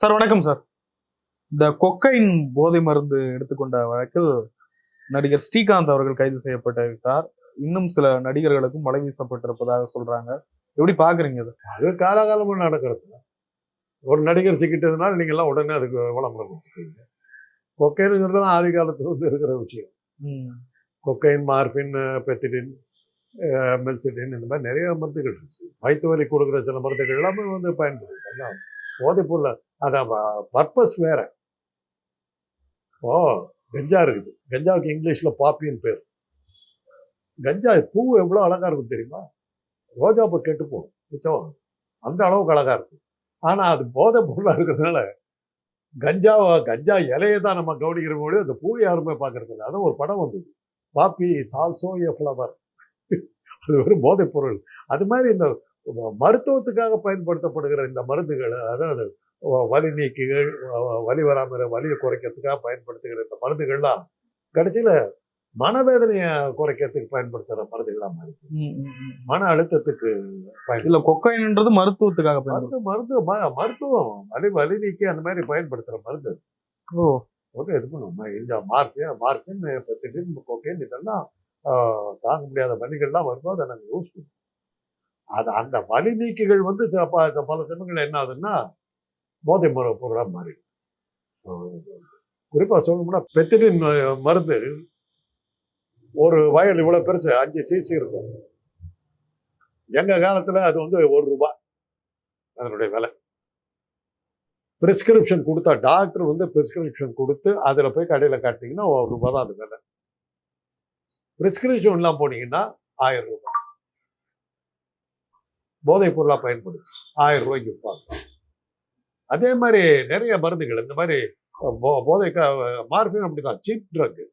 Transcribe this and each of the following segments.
Sir வணக்கம் sir. இந்த cocaine போதை மருந்து எடுத்துக்கொண்ட வழக்கில் நடிகர் ஸ்ரீகாந்த் அவர்கள் கைது செய்யப்பட்டிருக்கார் இன்னும் சில நடிகர்களுக்கும் மழை வீசப்பட்டிருப்பதாக சொல்றாங்க. எப்படி பாக்குறீங்க அது அது காலாகாலமா நடக்கிறது. ஒரு நடிகர் சிக்கிட்டதுனால நீங்க எல்லாம் உடனே அதுக்கு விளம்பரம் கொடுத்துருக்கீங்க கொக்கைனுங்கிறது தான் ஆதி காலத்துல வந்து இருக்கிற விஷயம். கொக்கைன் மார்பின் பெத்திடின் மெல்சிடின் இந்த மாதிரி நிறைய மருந்துகள் இருக்கு. வயிற்று வலி கொடுக்குற சில மருந்துகள் எல்லாமே வந்து பயன்படுது. போதை பொருள் அதான் பர்பஸ் வேற. ஓ கஞ்சா இருக்குது. கஞ்சாவுக்கு இங்கிலீஷில் பாப்பின்னு பேர். கஞ்சா பூ எவ்வளோ அழகா இருக்கும் தெரியுமா? ரோஜா பூ கெட்டு போகும். மிச்சம் அந்த அளவுக்கு அழகா இருக்கும். ஆனால் அது போதை பொருளாக இருக்கிறதுனால கஞ்சாவை கஞ்சா இலையை தான் நம்ம கவனிக்கிற மொழி அந்த பூ யாருமே பார்க்கறது இல்லை. அதான் ஒரு படம் வந்தது. பாப்பி சால்சோ ஏ எ ஃப்ளவர் அது ஒரு போதைப் பொருள் அது மாதிரி இந்த மருத்துவத்துக்காக பயன்படுத்தப்படுகிற இந்த மருந்துகள் அதாவது வலி நீக்கிகள் வலி வராமல் வலியை குறைக்கிறதுக்காக பயன்படுத்துகிற இந்த மருந்துகள்லாம் கடைசியில் மனவேதனையை குறைக்கிறதுக்கு பயன்படுத்துகிற மருந்துகளாக மாறி போச்சு. ம், ம், ம். மன அழுத்தத்துக்கு இல்ல கொக்கைன்ன்றது மருத்துவத்துக்காக மருந்து மருந்து மருத்துவம் வலி வலி நீக்கி அந்த மாதிரி பயன்படுத்துகிற மருந்து ஓ போட்டு இது பண்ணுவோம் இந்த மார்பின் மார்பின் பெத்திடின் கொக்கைன் இதெல்லாம் தாங்க முடியாத வலிகள்லாம் வரும்போது அதை நாங்கள் யூஸ் பண்ணுவோம் அது அந்த வலி நீக்கிகள் வந்து சில ப- பல சமயங்கள் என்ன ஆகுதுன்னா போதை மரு பொருளாக மாறி. குறிப்பாக சொல்லணும்னா பெத்திடின் மருந்து. ஒரு வயல் இவ்வளோ பெருசு அஞ்சு சிசி இருக்கும். எங்கள் காலத்தில் அது வந்து ஒரு ரூபா அதனுடைய விலை. ப்ரிஸ்கிரிப்ஷன் கொடுத்தா டாக்டர் வந்து ப்ரிஸ்கிரிப்ஷன் கொடுத்து அதில் போய் கடையில் காட்டிங்கன்னா ஒரு ரூபா தான் அது விலை. பிரிஸ்கிரிப்ஷன்லாம் போனீங்கன்னா ஆயிரம் ரூபாய் போதைப் பொருளாக பயன்படுது ஆயிரம் ரூபாய்க்கு விற்பாங்க. அதே மாதிரி நிறைய மருந்துகள் இந்த மாதிரி போ- போதைக்கா மார்பின் அப்படிதான் சீப் ட்ரக்கு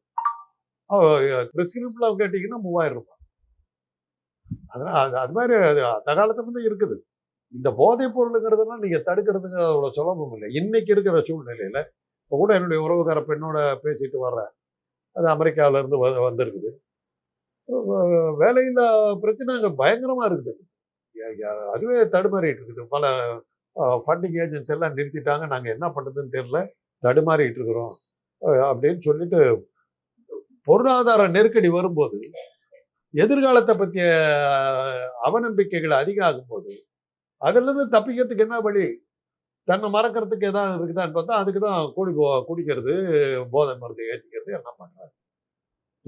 பிரிஸ்கிரிப்ஷன்லாம் கேட்டிங்கன்னா மூவாயிரம் ரூபாய். அதனால் அது அது மாதிரி அது அந்த காலத்துலேருந்து இருக்குது. இந்த போதைப் பொருளுங்கிறதுலாம் நீங்கள் தடுக்கிறதுக்கு அவ்வளோ சுலபம் இல்லை. இன்னைக்கு இருக்கிற சூழ்நிலையில் இப்போ கூட என்னுடைய உறவுக்கார பெண்ணோட பேசிட்டு வர்றேன். அது அமெரிக்காவிலேருந்து வ வந்திருக்குது. வேலையில் பிரச்சனை அங்கே பயங்கரமாக இருக்குது. அதுவே தடுமாறிட்டு இருக்குது பல ஃபண்டிங் ஏஜென்ட்ஸ் எல்லாம் நிறுத்திட்டாங்க. நாங்கள் என்ன பண்ணுறதுன்னு தெரியல. தடுமாறிட்டு இருக்கிறோம் அப்படின்னு சொல்லிட்டு பொருளாதார நெருக்கடி வரும்போது எதிர்காலத்தை பற்றிய அவநம்பிக்கைகள் அதிகம் ஆகும்போது அதிலிருந்து தப்பிக்கிறதுக்கு என்ன வழி? தன்னை மறக்கிறதுக்கு எதாவது இருக்குதான்னு பார்த்தா அதுக்கு தான் குடி குடிக்கிறது போதை மருந்து ஏற்றிக்கிறது எல்லாம் பண்ணுறாங்க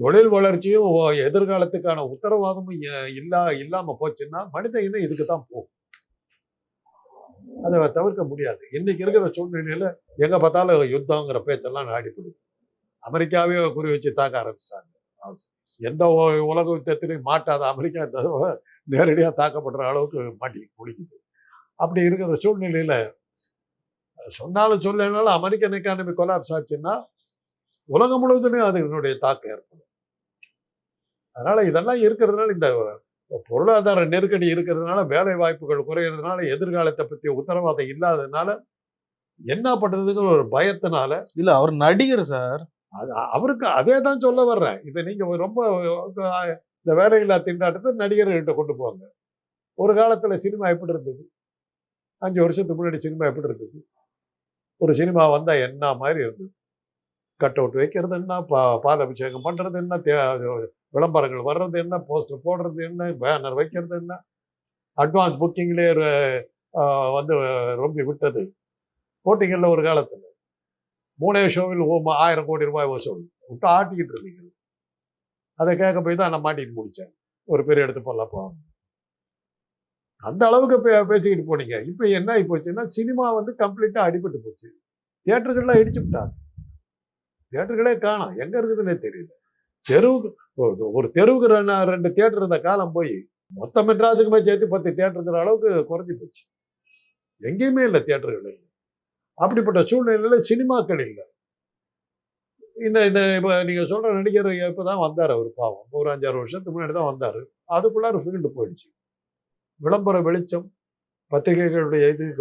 தொழில் வளர்ச்சியும் ஓ- எதிர்காலத்துக்கான உத்தரவாதமும் இல்லா இல்லாம போச்சுன்னா மனித இனம் இதுக்கு தான் போகும். அதை தவிர்க்க முடியாது. இன்னைக்கு இருக்கிற சூழ்நிலையில எங்க பார்த்தாலும் யுத்தங்கிற பேச்செல்லாம் நாடி பிடிக்கும். அமெரிக்காவே குறி வச்சு தாக்க ஆரம்பிச்சிட்டாங்க. எந்த உலக யுத்தத்திலையும் மாட்டாத அமெரிக்கா நேரடியாக தாக்கப்படுற அளவுக்கு மாட்டி முடிக்குது அப்படி இருக்கிற சூழ்நிலையில சொன்னாலும் சொல்லனாலும் அமெரிக்கன் எக்கானமி கொலாப்ஸ் ஆச்சுன்னா உலகம் முழுவதுமே அதனுடைய தாக்கம் ஏற்படும். அதனால இதெல்லாம் இருக்கிறதுனால இந்த பொருளாதார நெருக்கடி இருக்கிறதுனால வேலை வாய்ப்புகள் குறையிறதுனால எதிர்காலத்தை பற்றிய உத்தரவாதம் இல்லாததுனால என்ன பண்றதுங்கிற ஒரு பயத்தினால இல்ல அவர் நடிகர் சார். அது அவருக்கு அதே தான் சொல்ல வர்றேன். இதை நீங்க ரொம்ப இந்த வேலையில்லா திண்டாட்டத்தை நடிகர்கள்ட்ட கொண்டு போங்க. ஒரு காலத்துல சினிமா எப்படி இருந்தது? அஞ்சு வருஷத்துக்கு முன்னாடி சினிமா எப்படி இருந்தது? ஒரு சினிமா வந்தா என்ன மாதிரி இருந்தது? கட் அவுட் வைக்கிறது என்ன? பா பால் அபிஷேகம் பண்றது என்ன? தே- விளம்பரங்கள். வர்றது என்ன? போஸ்டர் போடுறது என்ன? பேனர் வைக்கிறது என்ன? அட்வான்ஸ் புக்கிங்லேயே வந்து ரொம்ப விட்டது. போட்டிங்கல்ல ஒரு காலத்தில் மூணே ஷோவில் ஓ- ஆயிரம் கோடி ரூபாய் வசூல். விட்டு ஆட்டிக்கிட்டு இருந்தீங்க. அதை கேட்க போய் தான் நான் மாட்டிட்டு முடித்தேன் ஒரு பெரிய இடத்து போடலப்போ அந்த அளவுக்கு பே பேச்சுக்கிட்டு போனீங்க. இப்போ என்ன ஆகி போச்சுன்னா சினிமா வந்து கம்ப்ளீட்டாக அடிபட்டு போச்சு. தியேட்டர்கள்லாம் இடிச்சு விட்டாங்க. தியேட்டர்களே காணோம். எங்கே இருக்குதுன்னே தெரியல. தெருவுக்கு ஒரு- ஒரு தெருவுக்கு ரெண்டு ரெண்டு தியேட்டர் இருந்த காலம் போய் மொத்த மெட்ராஸுக்குமே சேர்த்து பத்து தியேட்டர் இருக்கிற அளவுக்கு குறைஞ்சி போச்சு. எங்கேயுமே இல்லை தேட்டர்கள் இல்லை. அப்படிப்பட்ட சூழ்நிலையில் சினிமாக்கள் இல்லை. இந்த இந்த இப்போ நீங்கள் சொல்கிற நடிகர் இப்போ தான் வந்தார் அவர் பாவம். ஒரு அஞ்சாறு வருஷத்துக்கு முன்னாடி தான் வந்தார். அதுக்குள்ளார ஃபீல்டு போயிடுச்சு. விளம்பர வெளிச்சம் பத்திரிகைகளுடைய இது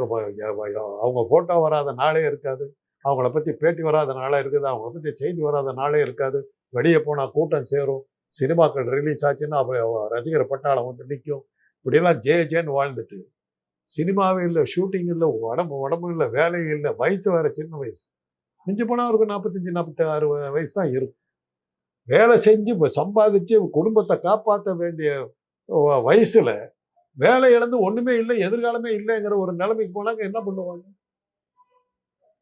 அவங்க ஃபோட்டோ வராத நாளே இருக்காது. அவங்கள பற்றி பேட்டி வராத நாளே இருக்குது. அவங்கள பற்றி செய்தி வராத நாளே இருக்காது. வெளியே போனால் கூட்டம் சேரும். சினிமாக்கள் ரிலீஸ் ஆச்சுன்னா அப்போ ரசிகர் பட்டாளம் வந்து நிற்கும் இப்படியெல்லாம் ஜே ஜேன்னு வாழ்ந்துட்டு. சினிமாவே இல்லை ஷூட்டிங் இல்லை உடம்பு உடம்பு இல்லை வேலையும் இல்லை வயசு வேற சின்ன வயசு. மிஞ்சி போனால் அவருக்கு நாற்பத்தஞ்சு நாற்பத்தி ஆறு வயசு தான் இருக்கும். வேலை செஞ்சு சம்பாதிச்சு குடும்பத்தை காப்பாற்ற வேண்டிய வ- வேலை இழந்து ஒன்றுமே இல்லை எதிர்காலமே இல்லைங்கிற ஒரு நிலைமைக்கு போனாங்க என்ன பண்ணுவாங்க?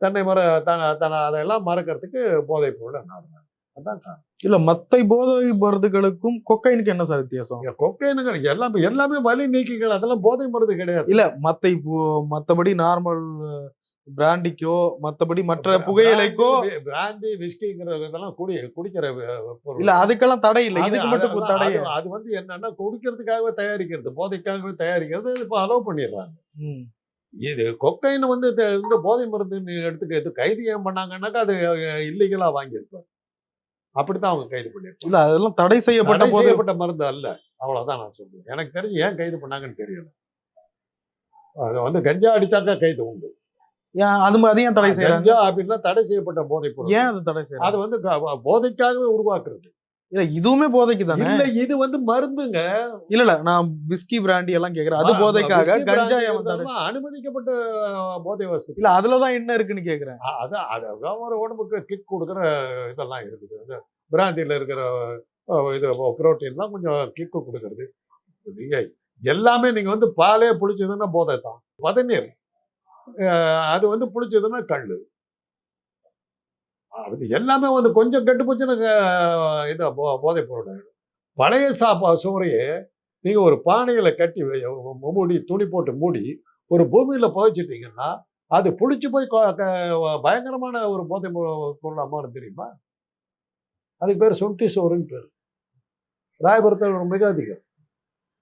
தன்னை மற தன தன அதையெல்லாம் மறக்கிறதுக்கு போதை பொருளை நாடுறாங்க அதான் இல்ல மத்தை போதை மருந்துகளுக்கும் கொக்கைனுக்கு என்ன சார் வித்தியாசம்? கொக்கைனுங்க எல்லாமே எல்லாமே வலி நீக்கிகள் அதெல்லாம் போதை மருந்து கிடையாது. இல்ல மத்தை மத்தபடி நார்மல் பிராண்டிக்கோ மத்தபடி மற்ற புகையிலைக்கோ பிராந்தி விஸ்கிங்கிற இதெல்லாம் குடி குடிக்கிற. இல்ல அதுக்கெல்லாம் தடை இல்ல. இதுக்கு மட்டும் தடை அது- வந்து என்னன்னா குடிக்கிறதுக்காகவே தயாரிக்கிறது போதைக்காகவே தயாரிக்கிறது இப்போ அலோவ் பண்ணிடுறாங்க. இது கொக்கைன் வந்து இந்த- போதை மருந்து எடுத்துக்க இது கைது ஏன் பண்ணாங்கன்னாக்கா அது இல்லீகலா வாங்கியிருப்பார் அப்படித்தான் அவங்க கைது பண்ணியிருப்பாங்க. இல்ல அதெல்லாம் தடை செய்யப்பட்ட செய்யப்பட்ட மருந்து அல்ல. அவ்வளவுதான் நான் சொல்றேன். எனக்கு தெரிஞ்சு ஏன் கைது பண்ணாங்கன்னு தெரியல. அது வந்து கஞ்சா அடிச்சாக்கா கைது உண்டு. ஏன் அது மாதிரி ஏன் தடை செய்யறாங்க? கஞ்சா அப்படின்னா தடை செய்யப்பட்ட போதை பொருள். ஏன் அது தடை செய்யறாங்க? அது வந்து போதைக்காகவே உருவாக்குறது. இல்ல இதுவுமே போதைக்கு தானே இல்ல இது வந்து மருந்துங்க. இல்ல இல்ல நான் விஸ்கி பிராண்டி எல்லாம் கேக்குறேன். அது போதைக்காக whiskey கஞ்சா brandy ஏன் தடை இதெல்லாம் அனுமதிக்கப்பட்ட போதை வஸ்து. இல்ல அதுலதான் என்ன இருக்குன்னு கேக்குறேன். அதான் அது ஒரு உடம்புக்கு கிக் கொடுக்குற இதெல்லாம் இருக்குது. அந்த பிராந்தியில் இருக்கிற இது புரோட்டீன்லாம் கொஞ்சம் கிக்கு கொடுக்கறது. நீங்க எல்லாமே நீங்க வந்து பாலே புளிச்சதுன்னா போதை தான் பதநீர் அது வந்து புளிச்சதுன்னா கல் அது எல்லாமே வந்து கொஞ்சம் கெட்டு போச்சுன்னு இது போ- போதைப் பொருள் பழைய சாப்பா சோறையே நீங்கள் ஒரு பானையில் கட்டி மூடி துணி போட்டு மூடி ஒரு பூமியில் புதைச்சிட்டிங்கன்னா அது புளிச்சு போய் க- பயங்கரமான ஒரு போதை பொருளாக மாறும் தெரியுமா? அதுக்கு பேர் சுண்டி சோறுன்னு பேர். ராயபுரத்தில் மிக அதிகம்.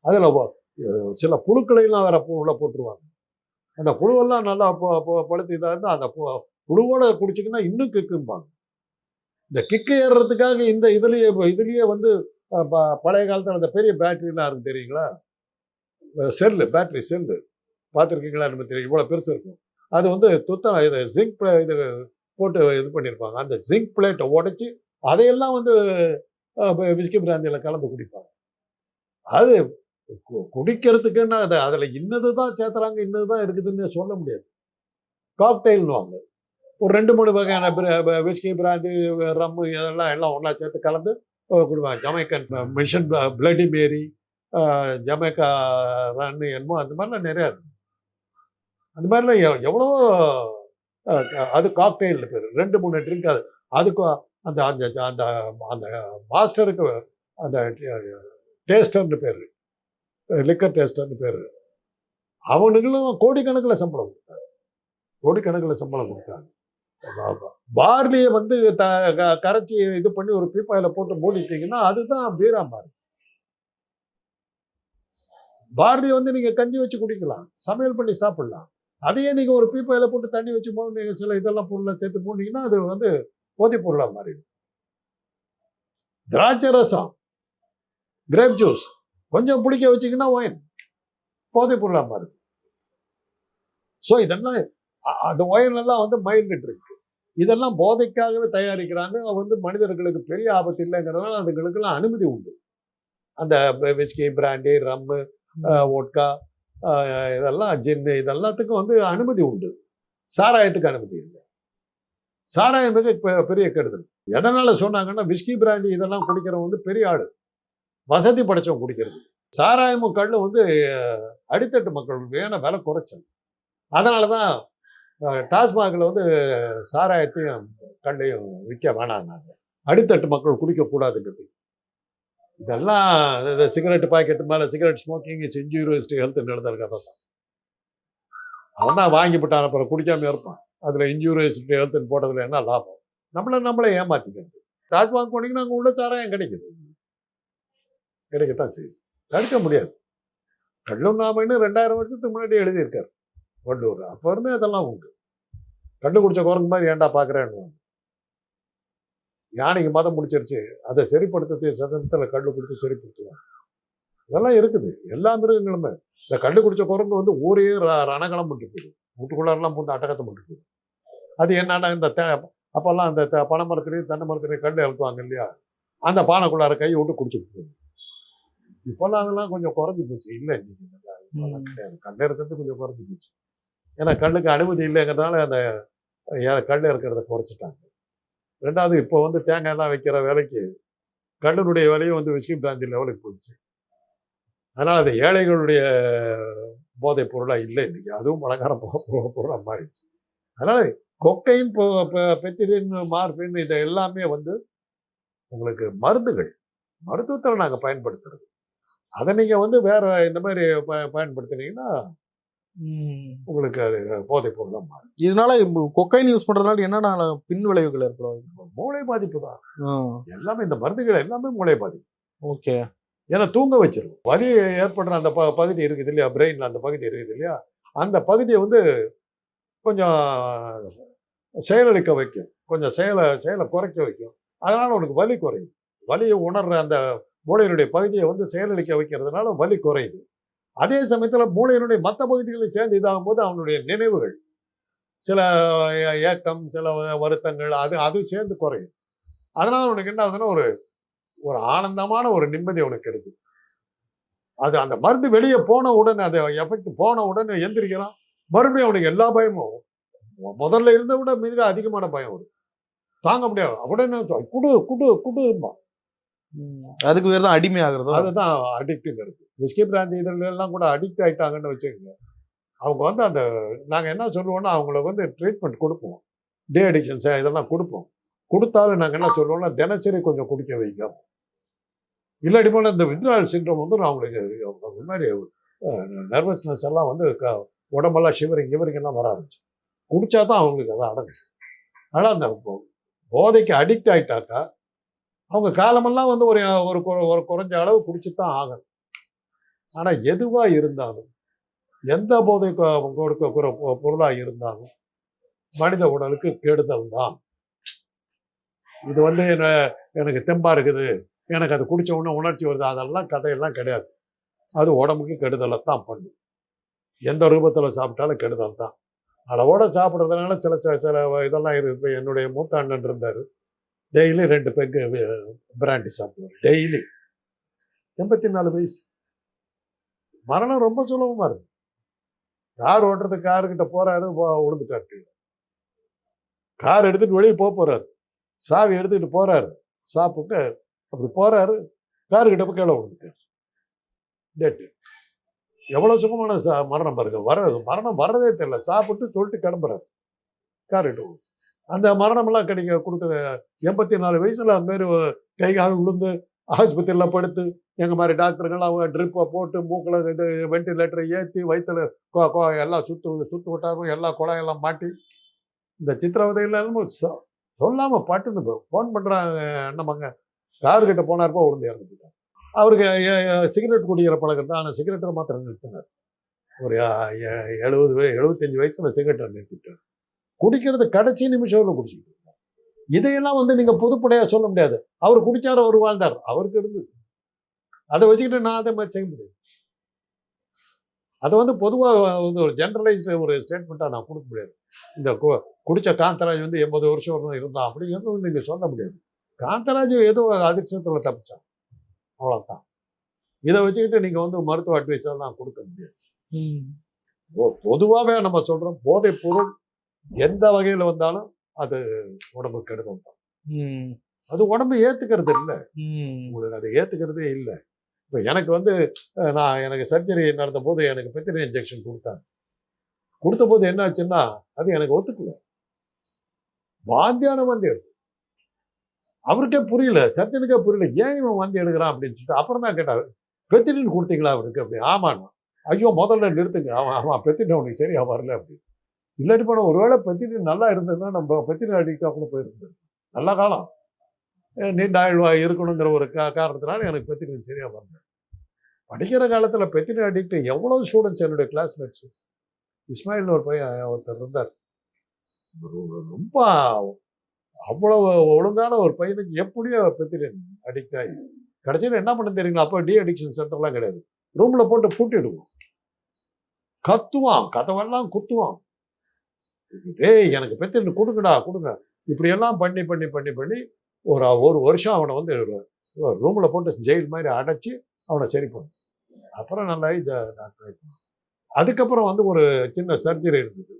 அதில் சில புழுக்களையெல்லாம் வேற உள்ள போட்டுருவாங்க. அந்த புழுவெல்லாம் நல்லா பொ- இதாக இருந்தால் அந்த குழுவோட புழுவோட குடிச்சிங்கன்னா இன்னும் கிக்கும்பாங்க. இந்த கிக்கு ஏறுறதுக்காக இந்த இதுலயே இதுலயே வந்து ப- பழைய காலத்தில் அந்த பெரிய பேட்டரிலாம் இருக்கு தெரியுங்களா? Cell battery cell. பார்த்துருக்கீங்களா? நம்ம தெரியும். இவ்வளோ பெருசு இருக்கும். அது வந்து துத்தம் இது ஜிங்க் இது போட்டு இது பண்ணியிருப்பாங்க அந்த ஜிங்க் பிளேட்டை உடைச்சி அதையெல்லாம் வந்து விஸ்கி பிராந்தியில் கலந்து குடிப்பாங்க. அது கு- குடிக்கிறதுக்குன்னா அது அதில் இன்னது தான் சேர்த்துறாங்க இன்னது தான் இருக்குதுன்னு சொல்ல முடியாது. காக்டெயில்னுவாங்க ஒரு ரெண்டு மூணு வகையான விஸ்கி பிராந்தி ரம்மு இதெல்லாம் எல்லாம் ஒன்றா சேர்த்து கலந்து கொடுப்பாங்க. Jamaican mission bloody Mary Jamaica run என்னமோ அந்த மாதிரிலாம் நிறையா இருக்கும். அந்த மாதிரிலாம் எவ்- எவ்வளவோ அது காக்டெயில் பேர். ரெண்டு மூணு ட்ரிங்க் அது. அதுக்கு அந்த அந்த அந்த அந்த மாஸ்டருக்கு அந்த டேஸ்டர்னு பேர். லிக்கர் டேஸ்டர்னு பேர். அவனுங்களும் கோடிக்கணக்கில் சம்பளம் கொடுத்தாங்க. கோடிக்கணக்கில் சம்பளம் கொடுத்தாங்க. பார்லியை வந்து த கரைச்சி இது பண்ணி ஒரு பீப்பாயில போட்டு மூடிட்டீங்கன்னா அதுதான் பீரா மாறு பார்லியை வந்து நீங்கள் கஞ்சி வச்சு குடிக்கலாம். சமையல் பண்ணி சாப்பிடலாம். அதையே நீங்கள் ஒரு பீப்பாயில போட்டு தண்ணி வச்சு போட்டு சில இதெல்லாம் பொருளை சேர்த்து போனீங்கன்னா அது வந்து போதைப் பொருளாக மாறிடும். திராட்சை ரசம் கிரேப் ஜூஸ் கொஞ்சம் பிடிக்க வச்சீங்கன்னா ஒயின் போதைப் பொருளா மாறுது ஸோ இதெல்லாம் அந்த ஒயின் எல்லாம் வந்து மைல்டு ட்ரிங்க் இதெல்லாம் போதைக்காகவே தயாரிக்கிறாங்க. வந்து மனிதர்களுக்கு பெரிய ஆபத்து இல்லைங்கிறதுனால அதுங்களுக்கெல்லாம் அனுமதி உண்டு. அந்த விஸ்கி பிராண்டி ரம்மு ஒட்கா இதெல்லாம் ஜின்னு இதெல்லாத்துக்கும் வந்து அனுமதி உண்டு. சாராயத்துக்கு அனுமதி இல்லை. சாராயம் மிக பெரிய கெடுதல். எதனால சொன்னாங்கன்னா விஸ்கி பிராண்டி இதெல்லாம் குடிக்கிறவங்க வந்து பெரிய ஆடு. வசதி படைச்சவங்க குடிக்கிறது. சாராயமும் கள்ளும் வந்து அடித்தட்டு மக்களுக்கு ஏன்னா விலை குறைச்சல். அதனால தான் டாஸ்மாகில் வந்து சாராயத்தையும் கண்டையும் விற்க வேணான்னாங்க அடித்தட்டு மக்கள் குடிக்கக்கூடாதுன்றது. இதெல்லாம் இந்த சிகரெட் பாக்கெட் மேலே cigarette smoking is injurious to health எழுதுற கதை தான் அவன் தான் வாங்கி விட்டான் அப்புறம் குடிக்காமல் இருப்பான். அதில் இன்ஜூரியஸ் டு ஹெல்த்னு போட்டதில் என்ன லாபம்? நம்மள நம்மளே ஏமாற்றிக்கிறது டாஸ்மாக் போனீங்கன்னா அங்கே உள்ள சாராயம் கிடைக்குது. கிடைக்கத்தான் செய்யுது. தடுக்க முடியாது. கல்லுண்ணாமைன்னு ரெண்டாயிரம் வருஷத்துக்கு முன்னாடி எழுதியிருக்காரு. வள்ளுவர் அப்போ இருந்து அதெல்லாம் உண்டு. கண்டு குடிச்ச குரங்கு மாதிரி ஏன்டா பார்க்குறேன்னு யானைக்கு மதம் முடிச்சிருச்சு அதை சரிப்படுத்த சதனத்தில் கண்டு குடிச்சு சரிப்படுத்துவாங்க இதெல்லாம் இருக்குது. எல்லா மிருகங்களுமே. இந்த கண்டு குடிச்ச குரங்கு வந்து ஊரே ரணகலம் பண்ணிட்டு போகுது. வீட்டுக்குள்ளாரெல்லாம் பூந்து அட்டகத்தை பண்ணிட்டு அது என்னன்னா இந்த தே அப்போல்லாம் அந்த த- பனை மரத்துலேயும் தென்னை மரத்துலேயும் கண்டு இறக்குவாங்க இல்லையா? அந்த பானைக்குள்ளார கை விட்டு குடிச்சுட்டு போகுது இப்போல்லாம் அதெல்லாம் கொஞ்சம் குறைஞ்சி போச்சு. இல்லை இன்னைக்கு. கிடையாது. கல் இருக்கிறது கொஞ்சம் குறைஞ்சி போச்சு. ஏன்னா கல்லுக்கு அனுமதி இல்லைங்கிறதுனால அந்த ஏ- கல் இருக்கிறத குறைச்சிட்டாங்க. ரெண்டாவது இப்போ வந்து தேங்காய் எல்லாம் வைக்கிற வேலைக்கு கல்லினுடைய விலையும் வந்து விஸ்கி பிராந்தி லெவலுக்கு போயிடுச்சு. அதனால் அது ஏழைகளுடைய போதைப் பொருளாக இல்லை இன்றைக்கி அதுவும் பணக்கார பொருளாக மாறிடுச்சு. அதனால் கொக்கைன் பெத்திரின் மார்பின் இதை எல்லாமே வந்து உங்களுக்கு மருந்துகள் மருத்துவத்தில் நாங்கள் பயன்படுத்துறது. அதை நீங்கள் வந்து வேறு இந்த மாதிரி ப- பயன்படுத்துனீங்கன்னா உங்களுக்கு அது போதைப் பொருள் தான் மாறும். இதனால கொக்கைன் யூஸ் பண்றதுனால என்னென்ன பின் விளைவுகள் ஏற்படும்? மூளை பாதிப்பு தான். எல்லாமே இந்த மருந்துகள் எல்லாமே மூளை பாதிப்பு. ஓகே. ஏன்னா தூங்க வச்சிரும் வலி ஏற்படுற அந்த ப பகுதி இருக்குது இல்லையா? பிரெயின்ல அந்த பகுதி இருக்குது இல்லையா? அந்த பகுதியை வந்து கொஞ்சம் செயலளிக்க வைக்கும். கொஞ்சம் செயலை செயலை குறைக்க வைக்கும். அதனால உனக்கு வலி குறையுது வலியை உணர்ற அந்த மூளையினுடைய பகுதியை வந்து செயலளிக்க வைக்கிறதுனால வலி குறையுது. அதே சமயத்தில் மூளையினுடைய மற்ற பகுதிகளை சேர்ந்து இதாகும் போது அவனுடைய நினைவுகள். சில ஏக்கம் சில வருத்தங்கள் அது அது சேர்ந்து குறையும். அதனால் உனக்கு என்ன ஆகுதுன்னா ஒரு ஒரு ஆனந்தமான ஒரு நிம்மதி உனக்கு கிடைக்கும் அது அந்த மருந்து வெளியே போன உடனே அது எஃபெக்ட் போன உடனே எந்திரிக்கிறான். மறுபடியும் அவனுக்கு எல்லா பயமும் முதல்ல இருந்த விட மிக அதிகமான பயம் வரும் தாங்க முடியாது. உடனே குடு குடு குடுமா அதுக்கு பேர் தான் அடிமை ஆகுறதோ அதுதான் அடிக்டிவ் இருக்கு. விஸ்கி பிராந்தி இதுல எல்லாம் கூட அடிக்ட் ஆயிட்டாங்கன்னு வச்சுக்கோங்க. அவங்க வந்து அந்த நாங்கள் என்ன சொல்லுவோம்னா அவங்களுக்கு வந்து ட்ரீட்மெண்ட் கொடுப்போம். டே அடிக்ஷன்ஸ் இதெல்லாம் கொடுப்போம். கொடுத்தாலும் நாங்கள் என்ன சொல்லுவோம்னா தினசரி கொஞ்சம் குடிக்க வைங்க. இல்லாடி போல இந்த வித்ரால் சிண்ட்ரோம் வந்து அவங்களுக்கு ஒரு மாதிரி நர்வஸ்னஸ் எல்லாம் வந்து க- உடம்பெல்லாம் ஷிவரிங் கிவரிங் வர ஆரம்பிச்சு. குடிச்சா தான் அவங்களுக்கு அதை அடங்கும். ஆனால் அந்த போதைக்கு அடிக்ட் ஆகிட்டாக்கா அவங்க காலமெல்லாம் வந்து ஒரு ஒரு ஒரு குறைஞ்ச அளவு குடிச்சு தான் ஆகணும். ஆனால் எதுவாக இருந்தாலும் எந்த போதை கொடுக்கிற பொருளாக பொ- இருந்தாலும் மனித உடலுக்கு கெடுதல் தான். இது வந்து என்ன எனக்கு தெம்பா இருக்குது எனக்கு அது குடிச்ச உடனே உணர்ச்சி வருது அதெல்லாம் கதையெல்லாம் கிடையாது. அது உடம்புக்கு கெடுதலை தான் பண்ணும். எந்த ரூபத்தில் சாப்பிட்டாலும் கெடுதல் தான். அளவோட சாப்பிட்றதுனால சில சில- சில இதெல்லாம் இருக்குது இப்போ என்னுடைய மூத்த அண்ணன் இருந்தார். டெய்லி ரெண்டு பெக்கு பிராண்டி சாப்பிடுவார். டெய்லி எண்பத்தி நாலு வயசு. மரணம் ரொம்ப சுலபமாக இருக்கு. கார் ஓட்டுறதுக்கு காருக்கிட்ட போகிறாரு போ- விழுந்துட்டாரு கார் எடுத்துகிட்டு வெளியே போக போகிறாரு சாவி எடுத்துக்கிட்டு போகிறாரு சாப்பிட்டு அப்படி போகிறாரு காருக்கிட்ட போய் கீழே விழுந்துட்டார் டேட்டு எவ்வளோ சுகமான சா மரணம் பாருங்க. வர்றது மரணம் வர்றதே தெரியல. சாப்பிட்டு சொல்லிட்டு கிளம்புறாரு. கார் கிட்ட விழுந்து. அந்த மரணமெல்லாம் கிடைக்க கொடுக்குற எண்பத்தி நாலு வயசுல அந்த மாதிரி கை கால் விழுந்து ஆஸ்பத்திரியில் படுத்து எங்கள் மாதிரி டாக்டருங்கெல்லாம் அவங்க ட்ரிப்பை போட்டு மூக்கில் இது வென்டிலேட்டரை ஏற்றி வயிற்றுல கோ கோ எல்லாம் சுற்று சுற்று விட்டாங்க. எல்லா குழாயெல்லாம் மாட்டி. இந்த சித்திரவதைகள் சொல்லாமல் சொ- பட்டுன்னு ஃபோன் பண்ணுறாங்க என்னமாங்க. கார்கிட்ட கிட்ட உளுந்து விழுந்து இறந்துட்டார் அவருக்கு சிகரெட் குடிக்கிற பழக்கம் தான். ஆனால் சிகரெட்டை மாத்திரம் நிறுத்தினார். ஒரு எழுபது எழுபத்தஞ்சு வயசில் சிகரெட்டை நிறுத்திட்டார். குடிக்கிறது கடைசி நிமிஷம்ல குடிச்சிட்டு இருந்தார். இதையெல்லாம் வந்து நீங்க பொதுப்படையா சொல்ல முடியாது. அவர் குடிச்சார் அவர் வாழ்ந்தார். அவருக்கு இருந்தது அதை வச்சுக்கிட்டு நான் அதே மாதிரி செய்ய முடியாது. அதை வந்து பொதுவாக வந்து ஒரு ஜென்ரலைஸ்டு ஒரு ஸ்டேட்மெண்ட்டாக நான் கொடுக்க முடியாது. இந்த கு- குடிச்ச காந்தராஜ் வந்து எண்பது வருஷம் வரணும் இருந்தான் அப்படிங்கிறது வந்து நீங்கள் சொல்ல முடியாது. காந்தராஜ் ஏதோ அதிர்ஷ்டத்தில் தப்பிச்சான். அவ்வளோதான் இதை வச்சுக்கிட்டு நீங்கள் வந்து மருத்துவ அட்வைஸ் எல்லாம் கொடுக்க முடியாது. பொதுவாகவே நம்ம சொல்கிறோம் போதைப் பொருள் எந்த வகையில் வந்தாலும் அது உடம்பு கெடுதல் தான். அது உடம்பு ஏற்றுக்கிறது இல்லை. உங்களுக்கு அதை ஏற்றுக்கிறதே இல்லை. இப்போ எனக்கு வந்து நான் எனக்கு சர்ஜரி நடந்த போது எனக்கு பெத்திரி இன்ஜெக்ஷன் கொடுத்தாங்க. கொடுத்த போது என்ன ஆச்சுன்னா அது எனக்கு ஒத்துக்கல. வாந்தியான வாந்தி எடுத்து அவருக்கே புரியல சர்ஜனுக்கே புரியல ஏன் இவன் வாந்தி எடுக்கிறான் அப்படின்னு சொல்லிட்டு அப்புறம் தான் கேட்டார் பெத்திரின் கொடுத்தீங்களா அவருக்கு? அப்படி ஆமாண்ணா ஐயோ முதல்ல நிறுத்துங்க அவன் அவன் பெத்திரின் அவனுக்கு சரியா வரல அப்படி இல்லாட்டி போனால் ஒருவேளை பத்தினி நல்லா இருந்ததுன்னா நம்ம பெத்திரின் அடிக்கா கூட போயிருந்தது நல்ல காலம். அஹ் நீண்ட ஆயுள்வா இருக்கணுங்கிற ஒரு கா காரணத்தினால எனக்கு பெத்திரின் சரியாக வரல. படிக்கிற காலத்தில் பத்திரி அடிக்ட் எவ்வளோ ஸ்டூடெண்ட்ஸ் என்னுடைய கிளாஸ்மேட்ஸ் இஸ்மாயில் ஒரு பையன் ஒருத்தர் இருந்தார். ரொம்ப அவ்வளவு ஒழுங்கான ஒரு பையனுக்கு எப்படியோ பெத்திரின் அடிக்ட் ஆகி கடைசியில் என்ன பண்ண தெரியுங்களா? அப்போ டி அடிக்ஷன் சென்டர்லாம் கிடையாது ரூமில் போட்டு பூட்டிடுவோம். கத்துவான். கதவெல்லாம் குத்துவான். டேய் எனக்கு பெத்திரின் கொடுங்கடா கொடுங்க. இப்படியெல்லாம் பண்ணி பண்ணி பண்ணி பண்ணி ஒரு ஒரு வருஷம் அவனை வந்து ரூமில் போட்டு ஜெயில் மாதிரி அடைச்சி அவனை சரி பண்ணும் அப்புறம் நல்லா இதை அதுக்கப்புறம் வந்து ஒரு சின்ன சர்ஜரி இருந்தது.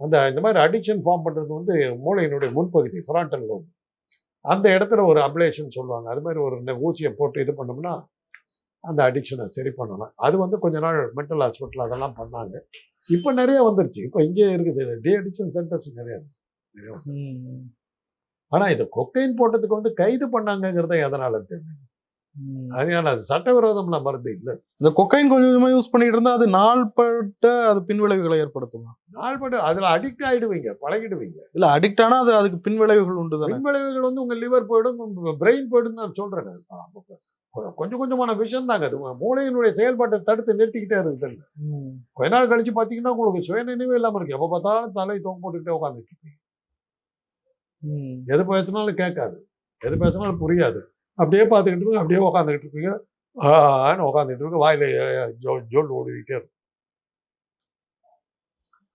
அந்த இந்த மாதிரி அடிக்ஷன் ஃபார்ம் பண்ணுறது வந்து மூளையினுடைய முன்பகுதி ஃப்ராண்டல் லோப் அந்த இடத்துல ஒரு அப்ளேஷன் சொல்லுவாங்க. அது மாதிரி ஒரு ஊசியை போட்டு இது பண்ணோம்னா அந்த அடிக்ஷனை சரி பண்ணலாம் அது வந்து கொஞ்ச நாள் மென்டல் ஹாஸ்பிட்டல் அதெல்லாம் பண்ணாங்க. இப்போ நிறைய வந்துருச்சு. இப்போ இங்கே இருக்குது. டி அடிக்ஷன் சென்டர்ஸ் நிறைய இருக்கு. நிறைய இருக்கு. ம், ஆனா இது கொக்கைன் போட்டதுக்கு வந்து கைது பண்ணாங்கங்கிறத எதனால தெரியும். அதனால அது சட்டவிரோதம்ல மருந்து இல்லை. இந்த கொக்கைன் கொஞ்சம் கொஞ்சமா யூஸ் பண்ணிட்டு இருந்தா அது நாள்பட்ட அது பின்விளைவுகளை ஏற்படுத்துமா? நாள்பட்டு அதுல அடிக்ட் ஆயிடுவீங்க பழகிடுவீங்க. இல்ல அடிக்ட் ஆனா அது அதுக்கு பின்விளைவுகள் உண்டு பின்விளைவுகள் வந்து உங்க லிவர் போயிடும் பிரெயின் போயிடும் நான் கொ- கொஞ்சம் கொஞ்சமான விஷயம் தாங்க அது. மூளையினுடைய செயல்பாட்டை தடுத்து நிறுத்திக்கிட்டே இருக்குது கொஞ்ச நாள் கழிச்சு பாத்தீங்கன்னா உங்களுக்கு சுய நினைவே இல்லாம இருக்கு. எப்ப பார்த்தாலும் தலை தோங்க போட்டுக்கிட்டே உட்காந்துட்டு இருப்பீங்க. எது பேசினாலும் கேட்காது. எது பேசினாலும் புரியாது. அப்படியே பார்த்துக்கிட்டு இருப்பீங்க. அப்படியே உட்காந்துக்கிட்டு இருப்பீங்க. ஆன்னு உட்காந்துட்டு இருக்கு வாயில அஹ், ஜொல் ஓடிக்கிட்டே இருக்கும்.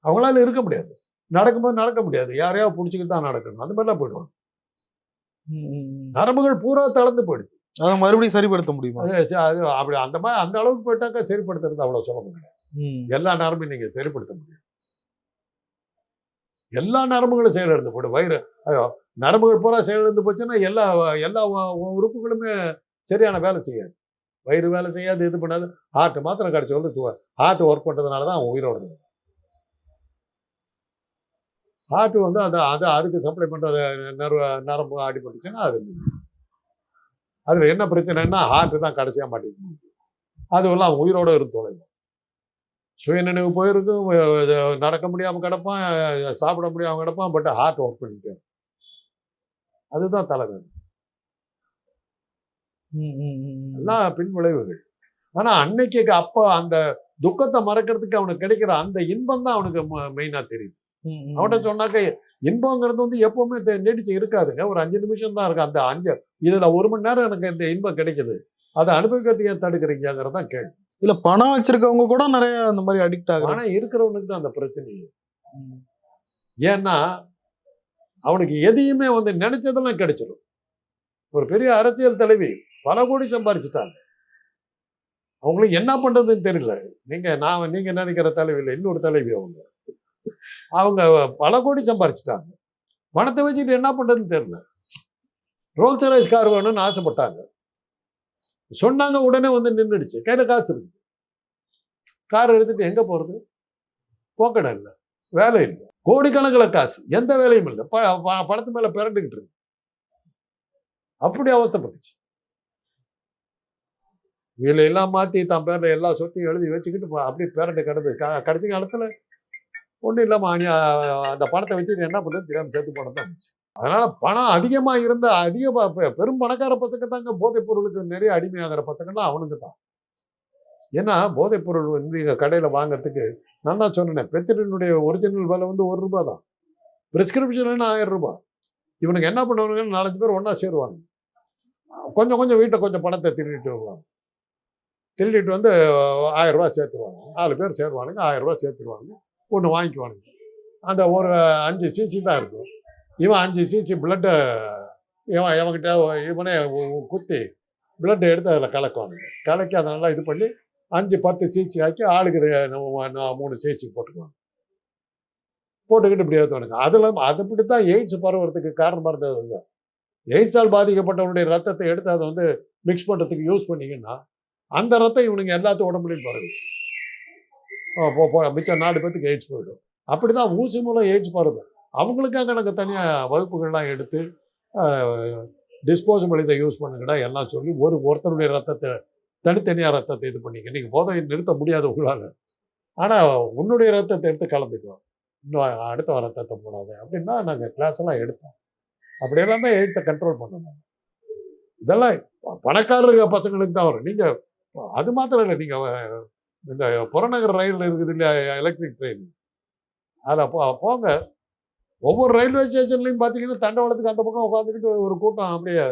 அவங்களால இருக்க முடியாது. நடக்கும்போது நடக்க முடியாது. யாரையாவது பிடிச்சிக்கிட்டு தான் நடக்கணும். அந்த மாதிரிலாம் போயிடுவாங்க. நரம்புகள் பூரா தளர்ந்து போயிடுது. அதை மறுபடியும் சரிப்படுத்த முடியுமா? அது அப்படி அந்த மாதிரி அந்த அளவுக்கு போயிட்டாக்கா சரிப்படுத்துறது அவ்வளவு சுலபம் கிடையாது. எல்லா நரம்பையும் நீங்க சரிப்படுத்த முடியும். எல்லா நரம்புகளும் செயலிழந்து போய்டும். வயிறு ஐயோ, நரம்புகள் பூரா செயலிழந்து போச்சுன்னா எல்லா எல்லா உறுப்புகளுமே சரியான வேலை செய்யாது. வயிறு வேலை செய்யாது இது பண்ணாது. ஹார்ட் மாத்திரம் கிடைச்சி வந்து ஹார்ட் ஒர்க் பண்றதுனால தான் அவன் உயிரோட ஹார்ட் வந்து அது அது அதுக்கு சப்ளை நரம்பு நரம்பு அடிபட்டுச்சுன்னா அது அதுல என்ன பிரச்சனைன்னா ஹார்ட் தான் கடைசியா மாட்டேங்குது அதுவெல்லாம் அவன் உயிரோட இருந்து தொலைவும் சுயநினைவு போயிருக்கும் நடக்க முடியாம கிடப்பான் சாப்பிட முடியாம கிடப்பான் பட் ஹார்ட் ஒர்க் பண்ணிட்டு. அதுதான் தலைவர். எல்லாம் பின் விளைவுகள் ஆனா அன்னைக்கு அப்ப அந்த துக்கத்தை மறக்கிறதுக்கு அவனுக்கு கிடைக்கிற அந்த இன்பம் தான் அவனுக்கு மெயினா தெரியும். அவன்கிட்ட சொன்னாக்க இன்பங்கிறது வந்து எப்பவுமே நீடிச்சு இருக்காதுங்க. ஒரு அஞ்சு நிமிஷம் தான் இருக்கு. அந்த அஞ்சு இதுல ஒரு மணி நேரம் எனக்கு இந்த இன்பம் கிடைக்குது. அதை அனுபவிக்கிறது ஏன் தடுக்கிறீங்கிறது கேள்வி. இல்ல பணம் வச்சிருக்கவங்க கூட நிறைய அந்த மாதிரி அடிக்ட் ஆகுறாங்க. ஆனா இருக்கிறவனுக்கு தான் அந்த பிரச்சனை. ஏன்னா அவனுக்கு எதையுமே வந்து நினைச்சதெல்லாம் கிடைச்சிடும் ஒரு பெரிய அரசியல் தலைவி பல கோடி சம்பாரிச்சிட்டாங்க. அவங்களுக்கு என்ன பண்றதுன்னு தெரியல. நீங்க நான் நீங்க நினைக்கிற தலைவி இல்லை இன்னொரு தலைவி அவங்க. அவங்க பல கோடி சம்பாரிச்சிட்டாங்க. பணத்தை வச்சுட்டு என்ன பண்றதுன்னு தெரியல. ரோல்ஸ் ரைஸ் கார் வேணும்னு ஆசைப்பட்டாங்க. சொன்னாங்க உடனே வந்து நின்றுடுச்சு கையில் காசு இருக்கு. கார் எடுத்துட்டு எங்க போறது? போக்கடை இல்லை. வேலை இல்லை. கோடிக்கணக்கில் காசு. எந்த வேலையும் இல்லை. ப ப- படத்து மேல பிறண்டுகிட்டு இருக்கு. அப்படி அவஸ்தப்பட்டுச்சு. இதில் எல்லாம் மாத்தி தான் பேரில் எல்லா சொத்தையும் எழுதி வச்சுக்கிட்டு அப்படி அப்படியே கிடந்து க- கடைசி காலத்தில் ஒன்றும் இல்லாமல் அணி அந்த பணத்தை வச்சுட்டு என்ன பண்ணுறது தெரியாமல் சேர்த்து பணத்தை வந்துச்சு அதனால் பணம் அதிகமாக இருந்த அதிக பெரும் பணக்கார பசங்க தாங்க போதைப் பொருளுக்கு நிறைய அடிமையாகிற பசங்கன்னா அவனுக்கு தான். ஏன்னா போதைப் பொருள் வந்து இங்க கடையில் வாங்குறதுக்கு நான் தான் சொன்னேன் பெத்திரனுடைய ஒரிஜினல் விலை வந்து ஒரு ரூபா தான். ப்ரிஸ்கிரிப்ஷன் ஆயிரம் ரூபாய் இவனுக்கு என்ன பண்ணுவானுங்க? நாலஞ்சு பேர் ஒன்றா சேருவாங்க கொஞ்சம் கொஞ்சம் வீட்டை கொஞ்சம் பணத்தை திருடிட்டு வருவாங்க. திருடிட்டு வந்து ஆயிரம் ரூபாய் சேர்த்துருவாங்க. நாலு பேர் சேருவானுங்க ஆயிரம் ரூபா சேர்த்துருவாங்க ஒன்று வாங்கிக்குவானுங்க. அந்த ஒரு அஞ்சு சிசி தான் இருக்கும். இவன் அஞ்சு சிசி பிளட்டை இவன் இவன்கிட்ட இவனே குத்தி பிளட்டை எடுத்து அதில் கலக்குவானுங்க. கலக்கி அதை நல்லா இது பண்ணி அஞ்சு பத்து சிசி ஆக்கி ஆளுக்கு மூணு சிசி போட்டுக்குவாங்க. போட்டுக்கிட்டு இப்படி ஏற்றுவானுங்க அதில் அது தான் எய்ட்ஸ் பரவுறதுக்கு காரணமாக இருந்தது அதுதான் எய்ட்ஸால் பாதிக்கப்பட்டவனுடைய ரத்தத்தை எடுத்து அதை வந்து மிக்ஸ் பண்ணுறதுக்கு யூஸ் பண்ணீங்கன்னா அந்த ரத்தம் இவனுங்க எல்லாத்து உடம்புலையும் பரவுது மிச்சம் நாலு பேத்துக்கு எய்ட்ஸ் போயிடும். அப்படி தான் ஊசி மூலம் எய்ட்ஸ் பரவுது அவங்களுக்காக நாங்கள் தனியாக வகுப்புகள்லாம் எடுத்து டிஸ்போசபிள் இதை யூஸ் பண்ணுங்கடா எல்லாம் சொல்லி ஒரு ஒருத்தருடைய ரத்தத்தை தனித்தனியாக ரத்தத்தை இது பண்ணிக்க. நீங்கள் போதை நிறுத்த முடியாது உங்களால். ஆனால் உன்னுடைய ரத்தத்தை எடுத்து கலந்துக்குவோம் இன்னும் அடுத்த ரத்தத்தை போடாது. அப்படின்னா நாங்கள் கிளாஸ் எல்லாம் எடுத்தோம். அப்படியெல்லாம் தான் எய்ட்ஸை கண்ட்ரோல் பண்ணணும் இதெல்லாம் பணக்காரர்கள் பணக்காரர் பசங்களுக்கு தான் வரும். நீங்கள் அது மாத்திரம் இல்லை நீங்கள் இந்த புறநகர் ரயில் இருக்குது இல்லையா எலக்ட்ரிக் ட்ரெயின் அதில் போ போங்க. ஒவ்வொரு ரயில்வே ஸ்டேஷன்லையும் பார்த்தீங்கன்னா தண்டவாளத்துக்கு அந்த பக்கம் உட்காந்துக்கிட்டு ஒரு கூட்டம் அப்படியே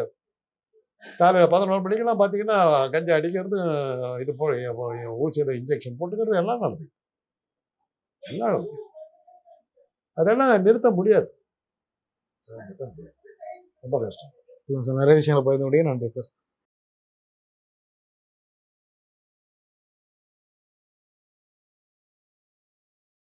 காலையில் பதினோரு மணிக்கெல்லாம் பார்த்தீங்கன்னா கஞ்சா அடிக்கிறது இது போ ஊசியில் இன்ஜெக்ஷன் போட்டுக்கிறது எல்லாம் நடக்குது. எல்லாம் நடக்குது. அதெல்லாம் நிறுத்த முடியாது. நிறுத்த முடியாது. ரொம்ப கஷ்டம். நிறைய விஷயங்களை பகிர்ந்து முடியும் நன்றி சார்.